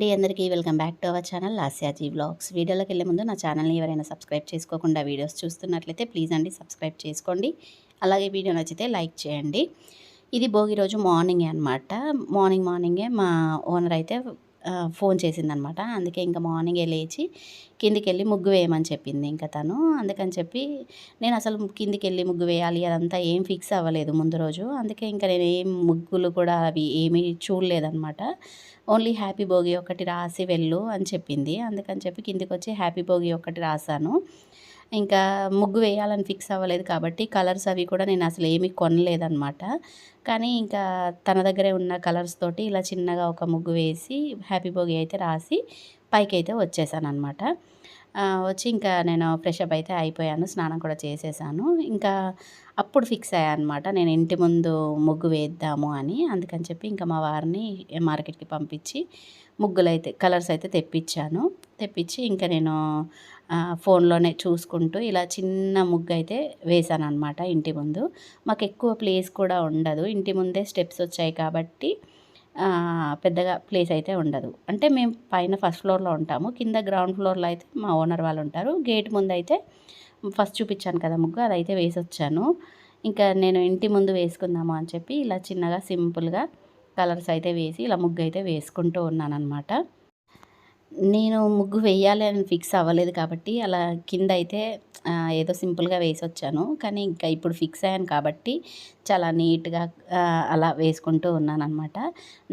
అండి. అందరికీ welcome back to our channel Lasyaji blogs వీడియోలోకి వెళ్ళే ముందు నా ఛానల్ని ఎవరైనా సబ్స్క్రైబ్ చేసుకోకుండా వీడియోస్ చూస్తున్నట్లయితే ప్లీజ్ అండి సబ్స్క్రైబ్ చేసుకోండి. అలాగే వీడియో నచ్చితే లైక్ చేయండి. ఇది భోగి రోజు మార్నింగే అనమాట మార్నింగ్ మార్నింగే మా ఓనర్ అయితే ఫోన్ చేసిందనమాట. అందుకే ఇంకా మార్నింగే లేచి కిందికి వెళ్ళి ముగ్గు వేయమని చెప్పింది ఇంకా తను. అందుకని చెప్పి నేను అసలు కిందికి వెళ్ళి ముగ్గు వేయాలి అదంతా ఏం ఫిక్స్ అవ్వలేదు ముందు రోజు. అందుకే ఇంకా నేను ఏం ముగ్గులు కూడా అవి ఏమీ చూడలేదన్నమాట ఓన్లీ హ్యాపీ భోగి ఒకటి రాసి వెళ్ళు అని చెప్పింది. అందుకని చెప్పి కిందికి వచ్చి హ్యాపీ భోగి ఒకటి రాశాను ఇంకా ముగ్గు వేయాలని ఫిక్స్ అవ్వలేదు కాబట్టి కలర్స్ అవి కూడా నేను అసలు ఏమీ కొనలేదన్నమాట. కానీ ఇంకా తన దగ్గరే ఉన్న కలర్స్ తోటి ఇలా చిన్నగా ఒక ముగ్గు వేసి హ్యాపీ భోగి అయితే రాసి పైకి అయితే వచ్చేసాను అనమాట వచ్చి ఇంకా నేను ఫ్రెష్ అప్ అయితే అయిపోయాను స్నానం కూడా చేసేసాను. ఇంకా అప్పుడు ఫిక్స్ అయ్యా అనమాట నేను ఇంటి ముందు ముగ్గు వేద్దాము అని. అందుకని చెప్పి ఇంకా మా వారిని మార్కెట్కి పంపించి ముగ్గులు అయితే కలర్స్ అయితే తెప్పించాను. తెప్పించి ఇంకా నేను ఫోన్లోనే చూసుకుంటూ ఇలా చిన్న ముగ్గు అయితే వేసాను అనమాట ఇంటి ముందు. మాకు ఎక్కువ ప్లేస్ కూడా ఉండదు. ఇంటి ముందే స్టెప్స్ వచ్చాయి కాబట్టి పెద్దగా ప్లేస్ అయితే ఉండదు. అంటే మేము పైన ఫస్ట్ ఫ్లోర్లో ఉంటాము. కింద గ్రౌండ్ ఫ్లోర్లో అయితే మా ఓనర్ వాళ్ళు ఉంటారు. గేట్ ముందు అయితే ఫస్ట్ చూపించాను కదా ముగ్గు అదైతే వేసి వచ్చాను ఇంకా నేను ఇంటి ముందు వేసుకుందాము అని చెప్పి ఇలా చిన్నగా సింపుల్గా కలర్స్ అయితే వేసి ఇలా ముగ్గు అయితే వేసుకుంటూ ఉన్నానన్నమాట. నేను ముగ్గు వేయాలి అని ఫిక్స్ అవ్వలేదు కాబట్టి అలా కింద అయితే ఏదో సింపుల్గా వేసి వచ్చాను కానీ ఇంకా ఇప్పుడు ఫిక్స్ అయ్యాను కాబట్టి చాలా నీట్గా అలా వేసుకుంటూ ఉన్నాను అనమాట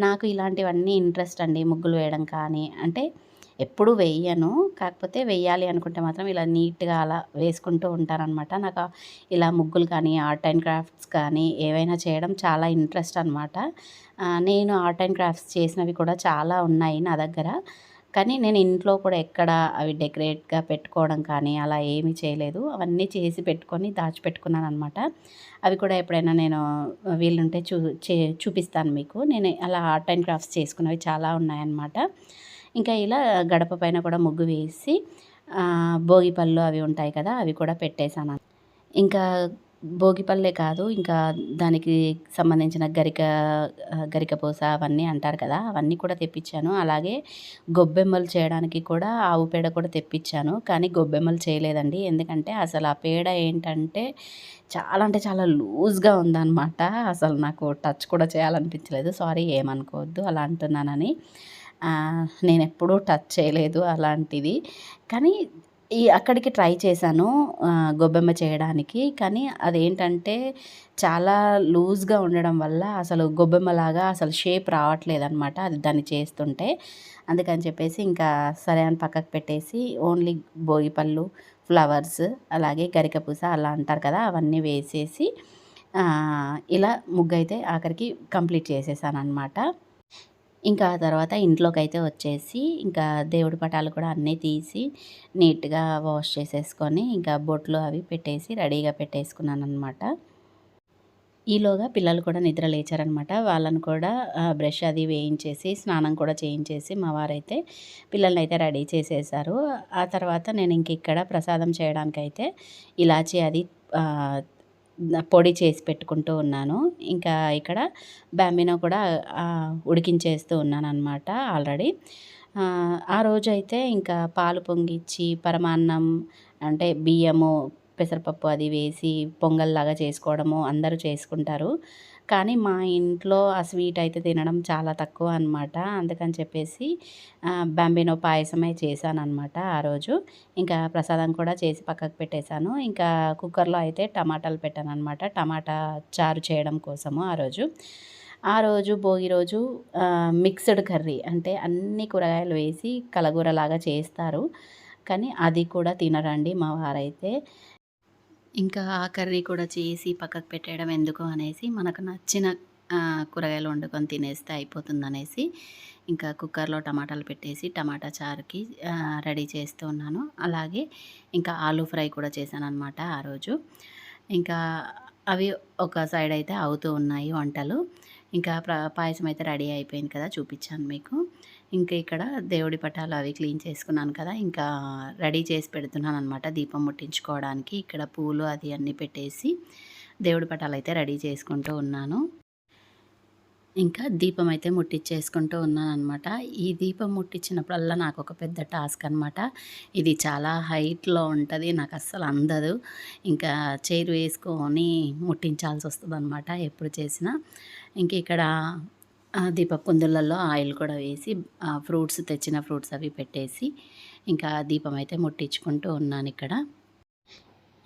నాకు ఇలాంటివన్నీ ఇంట్రెస్ట్ అండి ముగ్గులు వేయడం కానీ. అంటే ఎప్పుడు వేయను కాకపోతే వేయాలి అనుకుంటే మాత్రం ఇలా నీట్గా అలా వేసుకుంటూ ఉంటానన్నమాట నాకు ఇలా ముగ్గులు కానీ ఆర్ట్ అండ్ క్రాఫ్ట్స్ కానీ ఏవైనా చేయడం చాలా ఇంట్రెస్ట్ అనమాట నేను ఆర్ట్ అండ్ క్రాఫ్ట్స్ చేసినవి కూడా చాలా ఉన్నాయి నా దగ్గర. కానీ నేను ఇంట్లో కూడా ఎక్కడ అవి డెకరేట్గా పెట్టుకోవడం కానీ అలా ఏమీ చేయలేదు. అవన్నీ చేసి పెట్టుకొని దాచిపెట్టుకున్నాను అనమాట అవి కూడా ఎప్పుడైనా నేను వీళ్ళుంటే చూ చే చూపిస్తాను మీకు. నేను అలా ఆర్ట్ అండ్ క్రాఫ్ట్స్ చేసుకున్నవి చాలా ఉన్నాయన్నమాట. ఇంకా ఇలా గడప పైన కూడా ముగ్గు వేసి భోగి పళ్ళు అవి ఉంటాయి కదా అవి కూడా పెట్టేశాను. ఇంకా భోగి పళ్ళే కాదు ఇంకా దానికి సంబంధించిన గరిక గరికపూస అవన్నీ అంటారు కదా అవన్నీ కూడా తెప్పించాను. అలాగే గొబ్బెమ్మలు చేయడానికి కూడా ఆవు పేడ కూడా తెప్పించాను కానీ గొబ్బెమ్మలు చేయలేదండి. ఎందుకంటే అసలు ఆ పేడ ఏంటంటే చాలా అంటే చాలా లూజ్గా ఉందన్నమాట. అసలు నాకు టచ్ కూడా చేయాలనిపించలేదు. సారీ ఏమనుకోవద్దు అలా అంటున్నానని. నేను ఎప్పుడూ టచ్ చేయలేదు అలాంటిది. కానీ ఈ అక్కడికి ట్రై చేశాను గొబ్బెమ్మ చేయడానికి. కానీ అదేంటంటే చాలా లూజ్గా ఉండడం వల్ల అసలు గొబ్బెమ్మలాగా అసలు షేప్ రావట్లేదనమాట అది దాన్ని చేస్తుంటే. అందుకని చెప్పేసి ఇంకా సరే అని పక్కకు పెట్టేసి ఓన్లీ భోగిపళ్ళు ఫ్లవర్స్ అలాగే గరికపూస అలా అంటారు కదా అవన్నీ వేసేసి ఇలా ముగ్గు అయితే ఆఖరికి కంప్లీట్ చేసేసాను అనమాట ఇంకా ఆ తర్వాత ఇంట్లోకి అయితే వచ్చేసి ఇంకా దేవుడి పటాలు కూడా అన్నీ తీసి నీట్గా వాష్ చేసేసుకొని ఇంకా బొట్లు అవి పెట్టేసి రెడీగా పెట్టేసుకున్నాను అనమాట ఈలోగా పిల్లలు కూడా నిద్ర లేచారనమాట వాళ్ళని కూడా బ్రష్ అది వేయించేసి స్నానం కూడా చేయించేసి మా వారైతే పిల్లల్ని అయితే రెడీ చేసేసారు. ఆ తర్వాత నేను ఇంక ఇక్కడ ప్రసాదం చేయడానికైతే ఇలాచి అది పొడి చేసి పెట్టుకుంటూ ఉన్నాను. ఇంకా ఇక్కడ బ్యాంబినో కూడా ఉడికించేస్తూ ఉన్నాను అనమాట ఆల్రెడీ. ఆ, ఆ రోజు అయితే ఇంకా పాలు పొంగిచ్చి పరమాన్నం అంటే బియ్యము పెసరపప్పు అది వేసి పొంగల్లాగా చేసుకోవడము అందరూ చేసుకుంటారు. కానీ మా ఇంట్లో ఆ స్వీట్ అయితే తినడం చాలా తక్కువ అనమాట అందుకని చెప్పేసి ఆ, బాంబినో పాయసమే చేశాను అనమాట ఆ రోజు. ఇంకా ప్రసాదం కూడా చేసి పక్కకు పెట్టేశాను. ఇంకా కుక్కర్లో అయితే టమాటాలు పెట్టాను అనమాట టమాటా చారు చేయడం కోసము ఆ రోజు. ఆ రోజు భోగి రోజు మిక్స్డ్ కర్రీ అంటే అన్ని కూరగాయలు వేసి కలగూరలాగా చేస్తారు. కానీ అది కూడా తినరండి మా వారైతే. ఇంకా ఆ కర్రీ కూడా చేసి పక్కకు పెట్టేయడం ఎందుకు అనేసి మనకు నచ్చిన కూరగాయలు వండుకొని తినేస్తే అయిపోతుంది అనేసి ఇంకా కుక్కర్లో టమాటాలు పెట్టేసి టమాటా చారుకి రెడీ చేస్తూ ఉన్నాను. అలాగే ఇంకా ఆలూ ఫ్రై కూడా చేశాను అనమాట ఆ రోజు. ఇంకా అవి ఒక సైడ్ అయితే అవుతూ ఉన్నాయి వంటలు. ఇంకా ప్ర పాయసం అయితే రెడీ అయిపోయింది కదా చూపించాను మీకు. ఇంకా ఇక్కడ దేవుడి పటాలు అవి క్లీన్ చేసుకున్నాను కదా ఇంకా రెడీ చేసి పెడుతున్నాను అనమాట దీపం ముట్టించుకోవడానికి. ఇక్కడ పూలు అది అన్నీ పెట్టేసి దేవుడి పటాలు అయితే రెడీ చేసుకుంటూ ఉన్నాను. ఇంకా దీపం అయితే ముట్టించేసుకుంటూ ఉన్నాను అనమాట ఈ దీపం ముట్టించినప్పుడల్లా నాకు ఒక పెద్ద టాస్క్ అనమాట ఇది చాలా హైట్లో ఉంటుంది నాకు అస్సలు అందదు. ఇంకా చైర్ వేసుకొని ముట్టించాల్సి వస్తుంది అనమాట ఎప్పుడు చేసినా. ఇంక ఇక్కడ ఆ, దీప కుందులలో ఆయిల్ కూడా వేసి ఫ్రూట్స్ తెచ్చిన ఫ్రూట్స్ అవి పెట్టేసి ఇంకా దీపం అయితే ముట్టించుకుంటూ ఉన్నాను ఇక్కడ.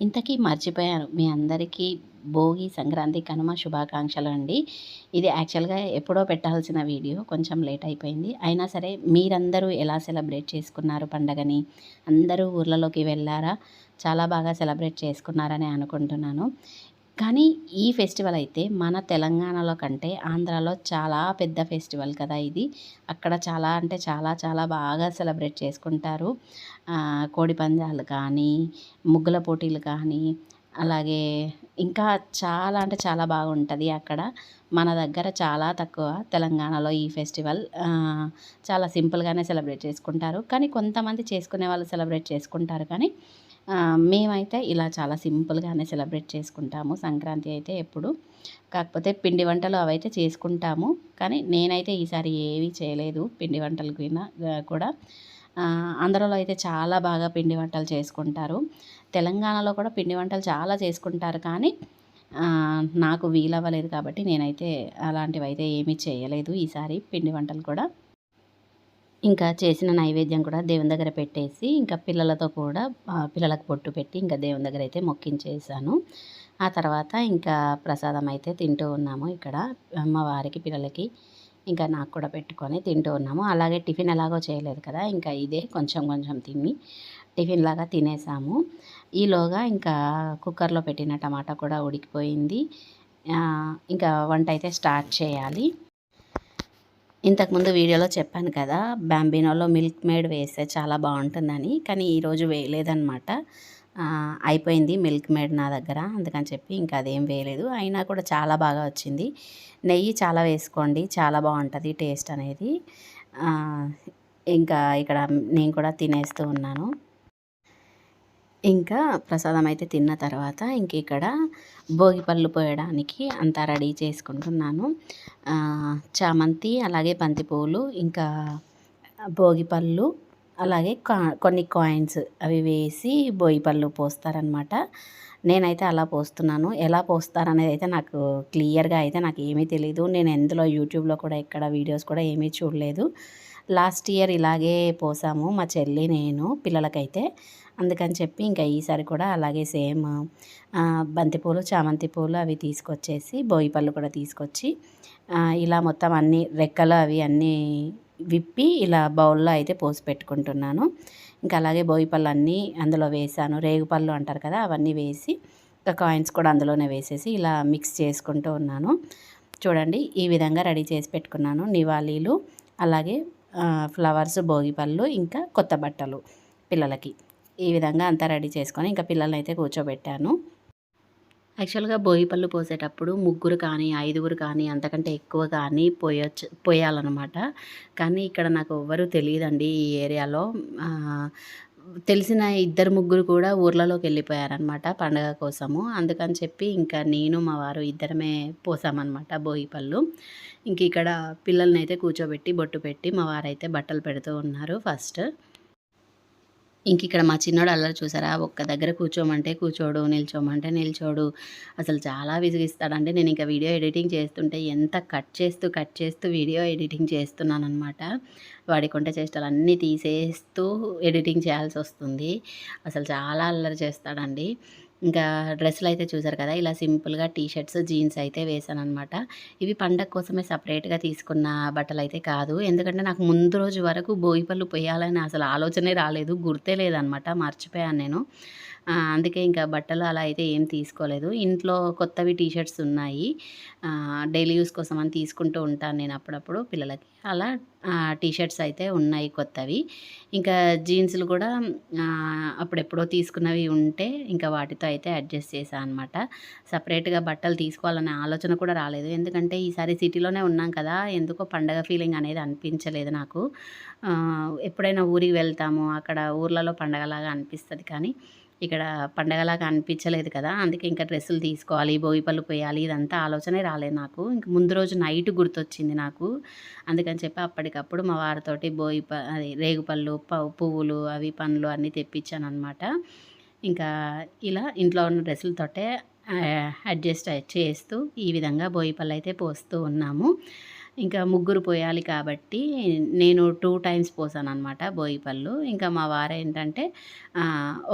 ఇంతకీ మర్చిపోయాను. మీ అందరికీ భోగి సంక్రాంతి కనుమ శుభాకాంక్షలు అండి. ఇది యాక్చువల్గా ఎప్పుడో పెట్టాల్సిన వీడియో కొంచెం లేట్ అయిపోయింది. అయినా సరే మీరందరూ ఎలా సెలబ్రేట్ చేసుకున్నారు పండగని? అందరూ ఊర్లలోకి వెళ్ళారా? చాలా బాగా సెలబ్రేట్ చేసుకున్నారని అనుకుంటున్నాను. కానీ ఈ ఫెస్టివల్ అయితే మన తెలంగాణలో కంటే ఆంధ్రాలో చాలా పెద్ద ఫెస్టివల్ కదా ఇది. అక్కడ చాలా అంటే చాలా చాలా బాగా సెలబ్రేట్ చేసుకుంటారు. కోడి పందాలు కానీ ముగ్గుల పోటీలు కానీ అలాగే ఇంకా చాలా అంటే చాలా బాగుంటుంది అక్కడ. మన దగ్గర చాలా తక్కువ తెలంగాణలో ఈ ఫెస్టివల్ చాలా సింపుల్గానే సెలబ్రేట్ చేసుకుంటారు. కానీ కొంతమంది చేసుకునే వాళ్ళు సెలబ్రేట్ చేసుకుంటారు కానీ మేమైతే ఇలా చాలా సింపుల్గానే సెలబ్రేట్ చేసుకుంటాము. సంక్రాంతి అయితే ఎప్పుడు. కాకపోతే పిండి వంటలు అవైతే చేసుకుంటాము. కానీ నేనైతే ఈసారి ఏవి చేయలేదు పిండి వంటలు కూడా. ఆంధ్రలో అయితే చాలా బాగా పిండి వంటలు చేసుకుంటారు. తెలంగాణలో కూడా పిండి వంటలు చాలా చేసుకుంటారు కానీ నాకు వీలవ్వలేదు కాబట్టి నేనైతే అలాంటివి అయితే ఏమీ చేయలేదు ఈసారి పిండి వంటలు కూడా. ఇంకా చేసిన నైవేద్యం కూడా దేవుని దగ్గర పెట్టేసి ఇంకా పిల్లలతో కూడా పిల్లలకు పొట్టు పెట్టి ఇంకా దేవుని దగ్గర అయితే మొక్కించేసాను. ఆ తర్వాత ఇంకా ప్రసాదం అయితే తింటూ ఉన్నాము ఇక్కడ. అమ్మవారికి పిల్లలకి ఇంకా నాకు కూడా పెట్టుకొని తింటూ ఉన్నాము. అలాగే టిఫిన్ ఎలాగో చేయలేదు కదా ఇంకా ఇదే కొంచెం కొంచెం తిని టిఫిన్ లాగా తినేసాము. ఈలోగా ఇంకా కుక్కర్లో పెట్టిన టమాటా కూడా ఉడికిపోయింది. ఇంకా వంట అయితే స్టార్ట్ చేయాలి. ఇంతకుముందు వీడియోలో చెప్పాను కదా బ్యాంబినోలో మిల్క్ మేడ్ వేస్తే చాలా బాగుంటుందని కానీ ఈరోజు వేయలేదన్నమాట. అయిపోయింది మిల్క్ మేడ్ నా దగ్గర అందుకని చెప్పి ఇంకా అదేం వేయలేదు. అయినా కూడా చాలా బాగా వచ్చింది. నెయ్యి చాలా వేసుకోండి చాలా బాగుంటుంది టేస్ట్ అనేది. ఇంకా ఇక్కడ నేను కూడా తినేస్తూ ఉన్నాను. ఇంకా ప్రసాదం అయితే తిన్న తర్వాత ఇంక ఇక్కడ భోగి పళ్ళు పోయడానికి అంతా రెడీ చేసుకుంటున్నాను. చామంతి అలాగే బంతి పువ్వులు ఇంకా భోగి పళ్ళు అలాగే కా కొన్ని కాయిన్స్ అవి వేసి భోగి పళ్ళు పోస్తారనమాట నేనైతే అలా పోస్తున్నాను. ఎలా పోస్తారనేది అయితే నాకు క్లియర్గా అయితే నాకు ఏమీ తెలియదు నేను ఎందులో యూట్యూబ్లో కూడా ఎక్కడ వీడియోస్ కూడా ఏమీ చూడలేదు. లాస్ట్ ఇయర్ ఇలాగే పోసాము మా చెల్లి నేను పిల్లలకైతే. అందుకని చెప్పి ఇంకా ఈసారి కూడా అలాగే సేమ్ బంతిపూలు చామంతి పూలు అవి తీసుకొచ్చేసి బోయిపళ్ళు కూడా తీసుకొచ్చి ఇలా మొత్తం అన్ని రెక్కలు అవి అన్నీ విప్పి ఇలా బౌల్లో అయితే పోసి పెట్టుకుంటున్నాను. ఇంకా అలాగే బోయిపళ్ళు అన్నీ అందులో వేసాను. రేగుపళ్ళు అంటారు కదా అవన్నీ వేసి ఇంకా కాయిన్స్ కూడా అందులోనే వేసేసి ఇలా మిక్స్ చేసుకుంటూ ఉన్నాను. చూడండి ఈ విధంగా రెడీ చేసి పెట్టుకున్నాను. నివాళీలు అలాగే ఫ్లవర్స్ భోగిపళ్ళు ఇంకా కొత్త బట్టలు పిల్లలకి. ఈ విధంగా అంతా రెడీ చేసుకొని ఇంకా పిల్లల్ని అయితే కూర్చోబెట్టాను. యాక్చువల్గా భోగిపళ్ళు పోసేటప్పుడు ముగ్గురు కానీ ఐదుగురు కానీ అంతకంటే ఎక్కువ కానీ పోయొచ్చు పోయాలన్నమాట. కానీ ఇక్కడ నాకు ఎవ్వరూ తెలియదండి ఈ ఏరియాలో. తెలిసిన ఇద్దరు ముగ్గురు కూడా ఊర్లలోకి వెళ్ళిపోయారనమాట పండగ కోసము. అందుకని చెప్పి ఇంకా నేను మా వారు ఇద్దరమే పోసామన్నమాట భోగి పళ్ళు ఇంక ఇక్కడ పిల్లల్ని అయితే కూర్చోబెట్టి బొట్టు పెట్టి మా వారైతే బట్టలు పెడుతూ ఉన్నారు ఫస్ట్. ఇంక ఇక్కడ మా చిన్నోడు అల్లరి చూసారా? ఒక్క దగ్గర కూర్చోమంటే కూర్చోడు నిల్చోమంటే నిల్చోడు. అసలు చాలా విసిగిస్తాడంటే నేను ఇంకా వీడియో ఎడిటింగ్ చేస్తుంటే ఎంత కట్ చేస్తూ కట్ చేస్తూ వీడియో ఎడిటింగ్ చేస్తున్నాను అనమాట వాడి కొంట చేష్టలు అన్నీ తీసేస్తూ ఎడిటింగ్ చేయాల్సి వస్తుంది అసలు చాలా అల్లరి చేస్తాడండి. ఇంకా డ్రెస్సులు అయితే చూసారు కదా ఇలా సింపుల్గా టీ షర్ట్స్ జీన్స్ అయితే వేసాను అనమాట ఇవి పండగ కోసమే సపరేట్గా తీసుకున్న బట్టలు అయితే కాదు. ఎందుకంటే నాకు ముందు రోజు వరకు భోగిపళ్ళు పోయాలని అసలు ఆలోచనే రాలేదు గుర్తే లేదనమాట మర్చిపోయాను నేను. అందుకే ఇంకా బట్టలు అలా అయితే ఏం తీసుకోలేదు. ఇంట్లో కొత్తవి టీషర్ట్స్ ఉన్నాయి. డైలీ యూస్ కోసం అని తీసుకుంటూ ఉంటాను నేను అప్పుడప్పుడు పిల్లలకి. అలా టీషర్ట్స్ అయితే ఉన్నాయి కొత్తవి. ఇంకా జీన్స్లు కూడా అప్పుడెప్పుడో తీసుకున్నవి ఉంటే ఇంకా వాటితో అయితే అడ్జస్ట్ చేశాను అనమాట సపరేట్గా బట్టలు తీసుకోవాలనే ఆలోచన కూడా రాలేదు. ఎందుకంటే ఈసారి సిటీలోనే ఉన్నాం కదా ఎందుకో పండగ ఫీలింగ్ అనేది అనిపించలేదు నాకు. ఎప్పుడైనా ఊరికి వెళ్తాము అక్కడ ఊర్లలో పండగలాగా అనిపిస్తుంది కానీ ఇక్కడ పండగలాగా అనిపించలేదు కదా అందుకే ఇంకా డ్రెస్సులు తీసుకోవాలి బోయిపళ్ళు పళ్ళు పోయాలి ఇదంతా ఆలోచనే రాలేదు నాకు. ఇంక ముందు రోజు నైట్ గుర్తొచ్చింది నాకు. అందుకని చెప్పి అప్పటికప్పుడు మా వారితోటి బోయి ప అది రేగుపళ్ళు పువ్వులు అవి పండ్లు అన్నీ తెప్పించాను అనమాట ఇంకా ఇలా ఇంట్లో ఉన్న డ్రెస్సులతోటే అడ్జస్ట్ చేస్తూ ఈ విధంగా బోయిపళ్ళు అయితే పోస్తూ ఉన్నాము. ఇంకా ముగ్గురు పోయాలి కాబట్టి నేను టూ టైమ్స్ పోసాను అనమాట బోయిపళ్ళు ఇంకా మా వారు ఏంటంటే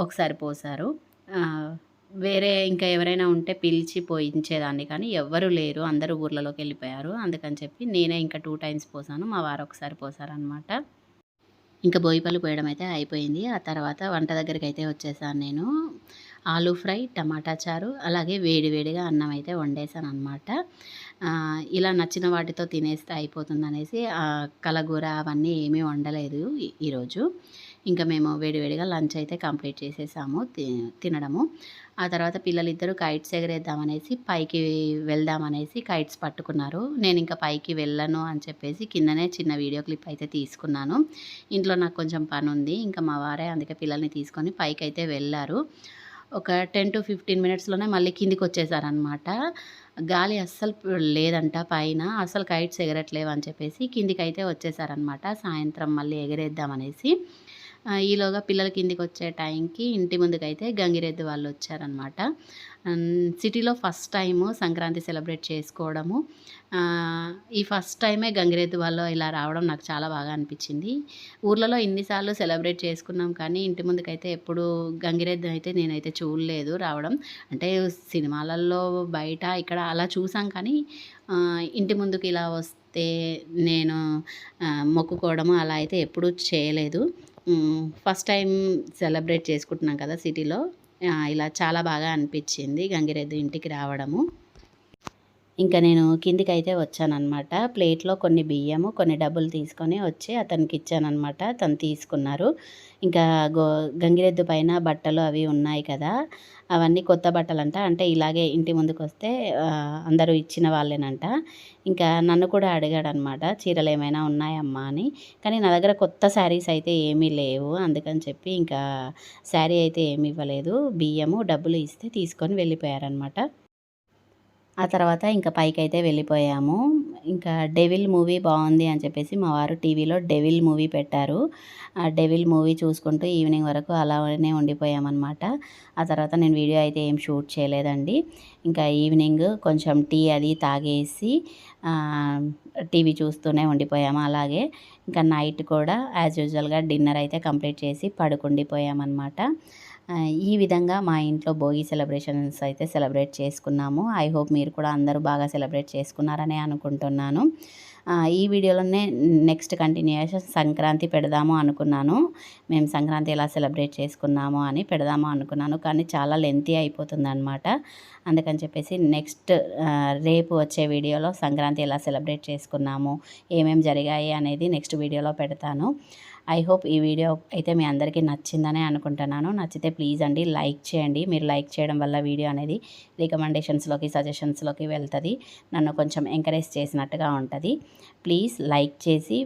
ఒకసారి పోసారు. వేరే ఇంకా ఎవరైనా ఉంటే పిలిచి పోయించేదాన్ని కానీ ఎవ్వరు లేరు. అందరూ ఊర్లలోకి వెళ్ళిపోయారు. అందుకని చెప్పి నేనే ఇంకా టూ టైమ్స్ పోసాను. మా వారు ఒకసారి పోసారనమాట ఇంకా బోయిపల్లి పోయడం అయితే అయిపోయింది. ఆ తర్వాత వంట దగ్గరికి అయితే వచ్చేసాను నేను. ఆలూ ఫ్రై టమాటా చారు అలాగే వేడివేడిగా అన్నం అయితే వండేసాను అనమాట ఇలా నచ్చిన వాటితో తినేస్తే అయిపోతుంది అనేసి కలగూర అవన్నీ ఏమీ వండలేదు ఈరోజు ఇంకా మేము వేడివేడిగా లంచ్ అయితే కంప్లీట్ చేసేసాము తినడము. ఆ తర్వాత పిల్లలిద్దరూ కైట్స్ ఎగరేద్దామనేసి పైకి వెళ్దామనేసి కైట్స్ పట్టుకున్నారు. నేను ఇంకా పైకి వెళ్ళను అని చెప్పేసి కిందనే చిన్న వీడియో క్లిప్ అయితే తీసుకున్నాను. ఇంట్లో నాకు కొంచెం పని ఉంది ఇంకా మా వారే అందుకే పిల్లల్ని తీసుకొని పైకి అయితే వెళ్ళారు. ఒక టెన్ టు ఫిఫ్టీన్ మినిట్స్లోనే మళ్ళీ కిందికి వచ్చేసారనమాట గాలి అస్సలు లేదంట పైన అసలు కైట్స్ ఎగరట్లేవు అని చెప్పేసి కిందికి అయితే వచ్చేసారనమాట సాయంత్రం మళ్ళీ ఎగరేద్దామనేసి. ఈలోగా పిల్లల కిందికి వచ్చే టైంకి ఇంటి ముందుకైతే గంగిరెద్దు వాళ్ళు వచ్చారనమాట సిటీలో ఫస్ట్ టైము సంక్రాంతి సెలబ్రేట్ చేసుకోవడము. ఈ ఫస్ట్ టైమే గంగిరెద్దు వాళ్ళు ఇలా రావడం నాకు చాలా బాగా అనిపించింది. ఊర్లలో ఇన్నిసార్లు సెలబ్రేట్ చేసుకున్నాం కానీ ఇంటి ముందుకైతే ఎప్పుడు గంగిరెద్దు అయితే నేనైతే చూడలేదు రావడం. అంటే సినిమాలలో బయట ఇక్కడ అలా చూసాం కానీ ఇంటి ముందుకు ఇలా వస్తే నేను మొక్కుకోవడము అలా అయితే ఎప్పుడూ చేయలేదు. ఫస్ట్ టైం సెలబ్రేట్ చేసుకుంటున్నాం కదా సిటీలో. ఇలా చాలా బాగా అనిపించింది గంగిరెద్దు ఇంటికి రావడము. ఇంకా నేను కిందికి అయితే వచ్చానమాట ప్లేట్లో కొన్ని బియ్యము కొన్ని డబ్బులు తీసుకొని వచ్చి అతనికి ఇచ్చానమాట తను తీసుకున్నారు. ఇంకా గో గంగిరెద్దు పైన బట్టలు అవి ఉన్నాయి కదా అవన్నీ కొత్త బట్టలంట. అంటే ఇలాగే ఇంటి ముందుకు వస్తే అందరూ ఇచ్చిన వాళ్ళేనంట. ఇంకా నన్ను కూడా అడిగాడు అనమాట చీరలు ఏమైనా ఉన్నాయమ్మా అని. కానీ నా దగ్గర కొత్త శారీస్ అయితే ఏమీ లేవు. అందుకని చెప్పి ఇంకా శారీ అయితే ఏమి ఇవ్వలేదు. బియ్యము డబ్బులు ఇస్తే తీసుకొని వెళ్ళిపోయారనమాట ఆ తర్వాత ఇంకా పైకి అయితే వెళ్ళిపోయాము. ఇంకా డెవిల్ మూవీ బాగుంది అని చెప్పేసి మా వారు టీవీలో డెవిల్ మూవీ పెట్టారు. ఆ డెవిల్ మూవీ చూసుకుంటూ ఈవినింగ్ వరకు అలానే ఉండిపోయామన్నమాట. ఆ తర్వాత నేను వీడియో అయితే ఏం షూట్ చేయలేదండి. ఇంకా ఈవినింగ్ కొంచెం టీ అది తాగేసి టీవీ చూస్తూనే ఉండిపోయాము అలాగే. ఇంకా నైట్ కూడా యాజ్ యూజువల్గా డిన్నర్ అయితే కంప్లీట్ చేసి పడుకుండిపోయామన్నమాట. ఈ విధంగా మా ఇంట్లో భోగి సెలబ్రేషన్స్ అయితే సెలబ్రేట్ చేసుకున్నాము. ఐ హోప్ మీరు కూడా అందరూ బాగా సెలబ్రేట్ చేసుకున్నారని అనుకుంటున్నాను. ఈ వీడియోలోనే నెక్స్ట్ కంటిన్యూషన్ సంక్రాంతి పెడదాము అనుకున్నాను. మేము సంక్రాంతి ఎలా సెలబ్రేట్ చేసుకున్నాము అని పెడదాము అనుకున్నాను. కానీ చాలా లెంతీ అయిపోతుంది అనమాట అందుకని చెప్పేసి నెక్స్ట్ రేపు వచ్చే వీడియోలో సంక్రాంతి ఎలా సెలబ్రేట్ చేసుకున్నాము ఏమేమి జరిగాయి అనేది నెక్స్ట్ వీడియోలో పెడతాను. ఐ హోప్ ఈ వీడియో అయితే మీ అందరికీ నచ్చిందనే అనుకుంటున్నాను. నచ్చితే ప్లీజ్ అండి లైక్ చేయండి. మీరు లైక్ చేయడం వల్ల వీడియో అనేది రికమెండేషన్స్లోకి సజెషన్స్లోకి వెళ్తుంది. నన్ను కొంచెం ఎంకరేజ్ చేసినట్టుగా ఉంటుంది. ప్లీజ్ లైక్ చేసి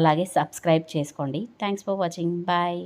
అలాగే సబ్స్క్రైబ్ చేసుకోండి. Thanks for watching. బాయ్.